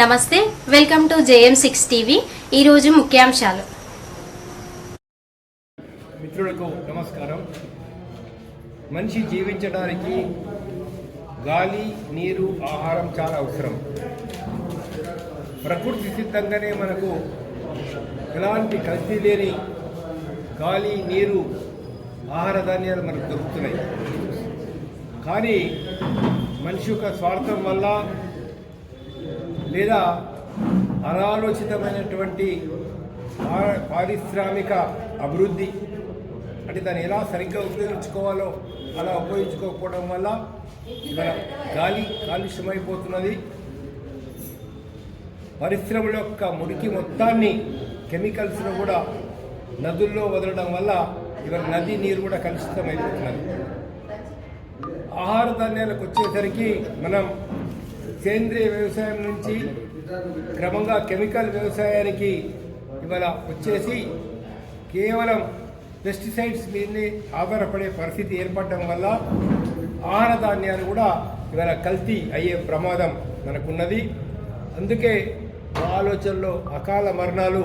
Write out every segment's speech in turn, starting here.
నమస్తే welcome to JM six TV. ఈరోజు ముఖ్యాంశాలు. మిత్రులకు నమస్కారం. మనిషి జీవించడానికి గాలి నీరు ఆహారం చాలా అవసరం. ప్రకృతి సిద్ధంగానే మనకు ఎలాంటి కల్తీ లేని గాలి నీరు ఆహార ధాన్యాలు మనకు దొరుకుతున్నాయి. కానీ మనిషి యొక్క స్వార్థం వల్ల లేదా అనాలోచితమైనటువంటి పారిశ్రామిక అభివృద్ధి అంటే దాన్ని ఎలా సరిగ్గా ఉపయోగించుకోవాలో అలా ఉపయోగించుకోకపోవడం వల్ల మన గాలి కాలుష్యమైపోతున్నది. పరిశ్రమల యొక్క మురికి మొత్తాన్ని కెమికల్స్ను కూడా నదుల్లో వదలడం వల్ల ఇవాళ నది నీరు కూడా కలుషితమైపోతున్నది. ఆహార ధాన్యాలకు వచ్చేసరికి మనం సేంద్రియ వ్యవసాయం నుంచి క్రమంగా కెమికల్ వ్యవసాయానికి ఇవాళ వచ్చేసి కేవలం పెస్టిసైడ్స్ మీదనే ఆధారపడే పరిస్థితి ఏర్పడడం వల్ల ఆహార ధాన్యాలు కూడా ఇవాళ కల్తీ అయ్యే ప్రమాదం మనకున్నది. అందుకే మా ఆలోచనలో అకాల మరణాలు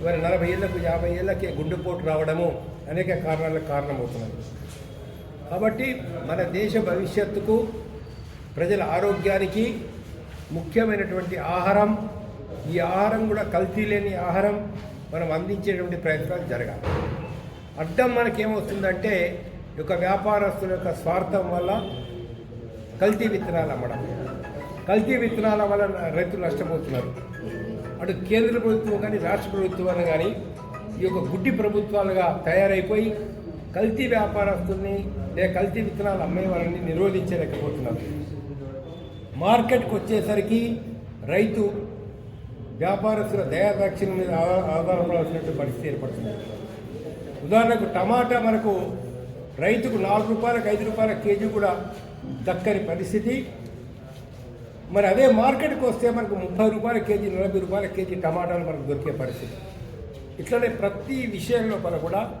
ఇవాళ నలభై ఏళ్ళకు యాభై ఏళ్ళకే గుండెపోటు రావడము అనేక కారణాలకు కారణమవుతున్నది. కాబట్టి మన దేశ భవిష్యత్తుకు ప్రజల ఆరోగ్యానికి ముఖ్యమైనటువంటి ఆహారం. ఈ ఆహారం కూడా కల్తీ లేని ఆహారం మనం అందించేటువంటి ప్రయత్నాలు జరగాలి. అడ్డం మనకేమవుతుందంటే ఈ యొక్క వ్యాపారస్తుల యొక్క స్వార్థం వల్ల కల్తీ విత్తనాలు అమ్మడం. కల్తీ విత్తనాల వల్ల రైతులు నష్టపోతున్నారు. అటు కేంద్ర ప్రభుత్వం కానీ రాష్ట్ర ప్రభుత్వాలు కానీ ఈ యొక్క గుడ్డి ప్రభుత్వాలుగా తయారైపోయి కల్తీ వ్యాపారస్తుల్ని లేదా కల్తీ విత్తనాలు అమ్మే వాళ్ళని నిరోధించలేకపోతున్నారు. మార్కెట్కి వచ్చేసరికి రైతు వ్యాపారస్తుల దయాదాక్షిణ మీద ఆధార- పరిస్థితి ఏర్పడుతుంది. ఉదాహరణకు టమాటా మనకు రైతుకు నాలుగు రూపాయలకు ఐదు రూపాయల కేజీ కూడా దక్కని పరిస్థితి. మరి అదే మార్కెట్కి వస్తే మనకు ముప్పై రూపాయల కేజీ నలభై రూపాయల కేజీ టమాటాలు మనకు దొరికే పరిస్థితి. ఇట్లనే ప్రతి విషయంలో మన కూడా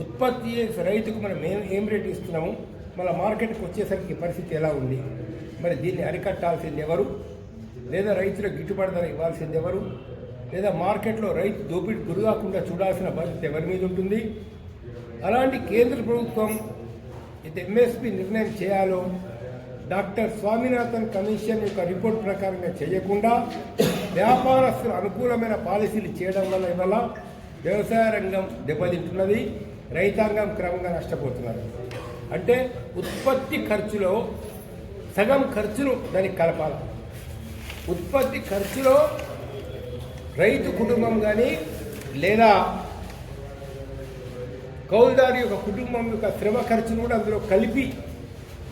ఉత్పత్తి చేసే రైతుకు మనం ఏం ఏం రేటు ఇస్తున్నాము? మళ్ళీ మార్కెట్కి వచ్చేసరికి పరిస్థితి ఎలా ఉంది? మరి దీన్ని అరికట్టాల్సింది ఎవరు? లేదా రైతులకు గిట్టుబాటు ధర ఇవ్వాల్సింది ఎవరు? లేదా మార్కెట్లో రైతు దోపిడీ గురికాకుండా చూడాల్సిన బాధ్యత ఎవరి మీద ఉంటుంది? అలాంటి కేంద్ర ప్రభుత్వం ఇది ఎంఎస్పి నిర్ణయం చేయాలో డాక్టర్ స్వామినాథన్ కమిషన్ యొక్క రిపోర్ట్ ప్రకారంగా చేయకుండా వ్యాపారస్తులు అనుకూలమైన పాలసీలు చేయడం వల్ల ఇవాళ వ్యవసాయ రంగం దెబ్బతింటున్నది రైతాంగం క్రమంగా నష్టపోతున్నారు అంటే ఉత్పత్తి ఖర్చులో సగం ఖర్చును దానికి కలపాలి. ఉత్పత్తి ఖర్చులో రైతు కుటుంబం కానీ లేదా కౌలుదారు యొక్క కుటుంబం యొక్క శ్రమ ఖర్చును కూడా అందులో కలిపి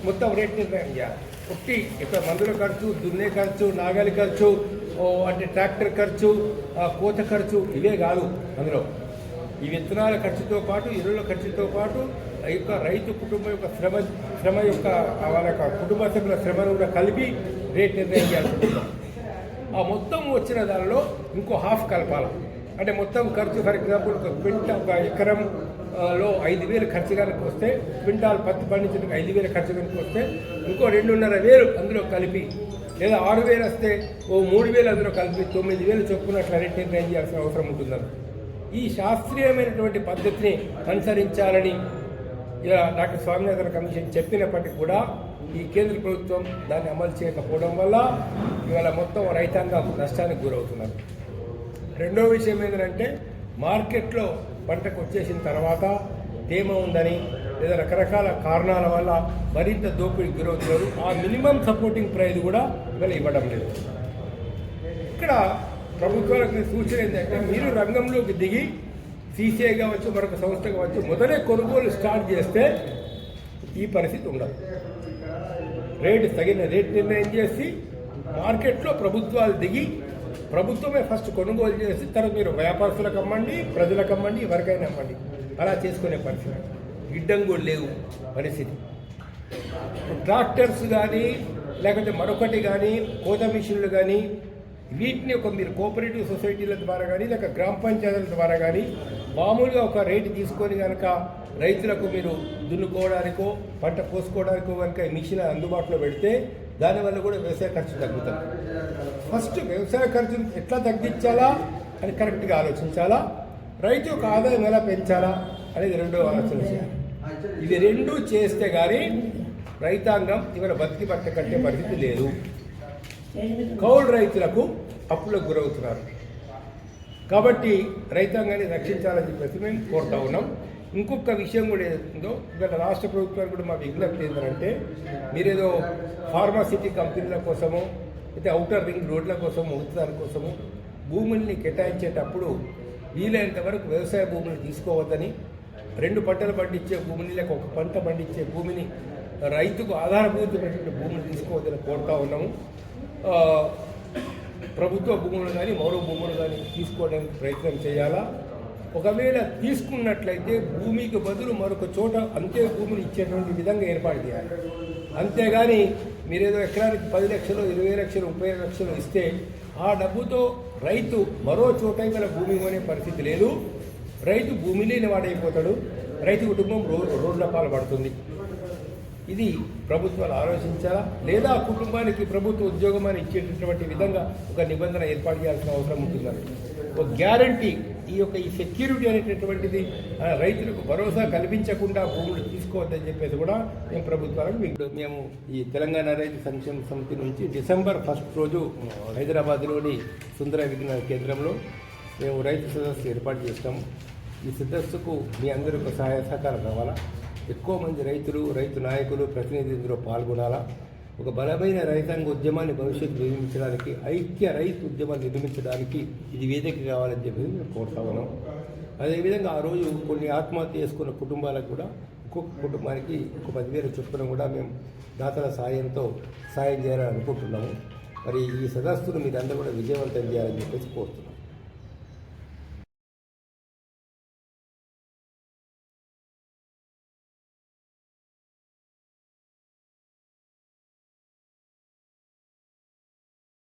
మొత్తం రేట్ నిర్ణయం చేయాలి. ఒకటి ఇక్కడ మందుల ఖర్చు దున్నే ఖర్చు నాగలి ఖర్చు అంటే ట్రాక్టర్ ఖర్చు ఆ కోత ఖర్చు ఇవే కాదు అందులో. ఈ విత్తనాల ఖర్చుతో పాటు ఎరువుల ఖర్చుతో పాటు యొక్క రైతు కుటుంబం యొక్క శ్రమ శ్రమ యొక్క వాళ్ళ యొక్క కుటుంబ సభ్యుల శ్రమను కూడా కలిపి రేట్ నిర్ణయం చేయాల్సి ఉంటుంది. ఆ మొత్తం వచ్చిన దానిలో ఇంకో హాఫ్ కలపాలి. అంటే మొత్తం ఖర్చు ఫర్ ఎగ్జాంపుల్ ఒక క్వింట ఒక ఎకరం లో ఐదు వేలు ఖర్చు కనుక వస్తే క్వింటాల్ పత్తి పండించడానికి ఐదు వేలు ఖర్చు కనుక వస్తే ఇంకో రెండున్నర వేలు అందులో కలిపి లేదా ఆరు వేలు వస్తే ఓ మూడు వేలు అందులో కలిపి తొమ్మిది వేలు చొప్పున అట్లా రేట్ నిర్ణయం చేయాల్సిన అవసరం ఉంటుందని ఈ శాస్త్రీయమైనటువంటి పద్ధతిని అనుసరించాలని ఇలా డాక్టర్ స్వామినాథన్ కమిషన్ చెప్పినప్పటికీ కూడా ఈ కేంద్ర ప్రభుత్వం దాన్ని అమలు చేయకపోవడం వల్ల ఇవాళ మొత్తం రైతాంగం నష్టానికి గురవుతున్నారు. రెండో విషయం ఏంటంటే మార్కెట్లో పంటకు వచ్చేసిన తర్వాత తేమ ఉందని లేదా రకరకాల కారణాల వల్ల మరింత దోపిడీకి గురవుతున్నారు. ఆ మినిమం సపోర్టింగ్ ప్రైస్ కూడా ఇవాళ ఇవ్వడం లేదు. ఇక్కడ ప్రభుత్వాలకు సూచన ఏంటంటే మీరు రంగంలోకి దిగి సీసీఐ కావచ్చు మరొక సంస్థ కావచ్చు మొదలే కొనుగోలు స్టార్ట్ చేస్తే ఈ పరిస్థితి ఉండదు. రేటు తగిన రేటు నిర్ణయం చేసి మార్కెట్లో ప్రభుత్వాలు దిగి ప్రభుత్వమే ఫస్ట్ కొనుగోలు చేసి తర్వాత మీరు వ్యాపారస్తులకు అమ్మండి ప్రజలకు అమ్మండి ఎవరికైనా అమ్మండి. అలా చేసుకునే పరిస్థితి. గిడ్డంగులు లేవు పరిస్థితి. ట్రాక్టర్స్ కానీ లేకపోతే మరొకటి కానీ కోత మిషన్లు కానీ వీటిని ఒక మీరు కోఆపరేటివ్ సొసైటీల ద్వారా కానీ లేక గ్రామ పంచాయతీల ద్వారా కానీ మామూలుగా ఒక రేటు తీసుకొని కనుక రైతులకు మీరు దున్నుకోవడానికో పంట కోసుకోవడానికో కనుక మిషన్ అందుబాటులో పెడితే దానివల్ల కూడా వ్యవసాయ ఖర్చు తగ్గుతుంది ఫస్ట్ వ్యవసాయ ఖర్చును ఎట్లా తగ్గించాలా అని కరెక్ట్గా ఆలోచించాలా? రైతు యొక్క ఆదాయం ఎలా పెంచాలా అనేది రెండో ఆలోచన చేయాలి. ఇది రెండూ చేస్తే కానీ రైతాంగం ఇవాళ బతికి పట్ట కట్టే పరిస్థితి లేదు. కౌలు రైతులకు అప్పులకు గురవుతున్నారు. కాబట్టి రైతాంగాన్ని రక్షించాలని చెప్పేసి మేము కోరుతా ఉన్నాం. ఇంకొక విషయం కూడా ఏదో ఇవాళ రాష్ట్ర ప్రభుత్వానికి కూడా మా విజ్ఞప్తి ఏంటంటే మీరేదో ఫార్మాసిటీ కంపెనీల కోసము అయితే అవుటర్ రింగ్ రోడ్ల కోసము ఉత్తరాల కోసము భూముల్ని కేటాయించేటప్పుడు వీలైనంత వరకు వ్యవసాయ భూములు తీసుకోవద్దని రెండు పంటలు పండించే భూమిని లేక ఒక పంట పండించే భూమిని రైతుకు ఆధారభూతమైనటువంటి భూములు తీసుకోవద్దని కోరుతా ఉన్నాము. ప్రభుత్వ భూములు కానీ మరో భూములు కానీ తీసుకోవడానికి ప్రయత్నం చేయాలా? ఒకవేళ తీసుకున్నట్లయితే భూమికి బదులు మరొక చోట అంతే భూమిని ఇచ్చేటువంటి విధంగా ఏర్పాటు చేయాలి. అంతేగాని మీరేదో ఎకరానికి పది లక్షలు ఇరవై లక్షలు ముప్పై లక్షలు ఇస్తే ఆ డబ్బుతో రైతు మరో చోట గల భూమి కొనే పరిస్థితి లేదు. రైతు భూమి లేని వాడైపోతాడు రైతు కుటుంబం రో రోడ్ల పాలు పడుతుంది. ఇది ప్రభుత్వాలు ఆలోచించాలా? లేదా కుటుంబానికి ప్రభుత్వ ఉద్యోగం అని ఇచ్చేటటువంటి విధంగా ఒక నిబంధన ఏర్పాటు చేయాల్సిన అవసరం ఉంటుందని. ఒక గ్యారంటీ ఈ యొక్క ఈ సెక్యూరిటీ అనేటటువంటిది రైతులకు భరోసా కల్పించకుండా భూములు తీసుకోవద్దని చెప్పేసి కూడా మేము ప్రభుత్వాలకు మీకు మేము ఈ తెలంగాణ రైతు సంక్షేమ సమితి నుంచి డిసెంబర్ ఫస్ట్ రోజు హైదరాబాద్లోని సుందర విజ్ఞాన కేంద్రంలో మేము రైతు సదస్సు ఏర్పాటు చేస్తాము. ఈ సదస్సుకు మీ అందరూ సహాయ సహకారం కావాలా? ఎక్కువ మంది రైతులు రైతు నాయకులు ప్రతినిధులు పాల్గొనాలా? ఒక బలమైన రైతాంగ ఉద్యమాన్ని భవిష్యత్తు నిర్మించడానికి ఐక్య రైతు ఉద్యమాన్ని నిర్మించడానికి ఇది వేదిక కావాలని చెప్పి మేము కోరుతా ఉన్నాం. అదేవిధంగా ఆ రోజు కొన్ని ఆత్మహత్య చేసుకున్న కుటుంబాలకు కూడా ఒక్కొక్క కుటుంబానికి ఒక పదివేల చొప్పున కూడా మేము దాతల సాయంతో సాయం చేయాలని అనుకుంటున్నాము. మరి ఈ సదస్సును మీరందరూ కూడా విజయవంతం చేయాలని చెప్పేసి కోరుతున్నాం.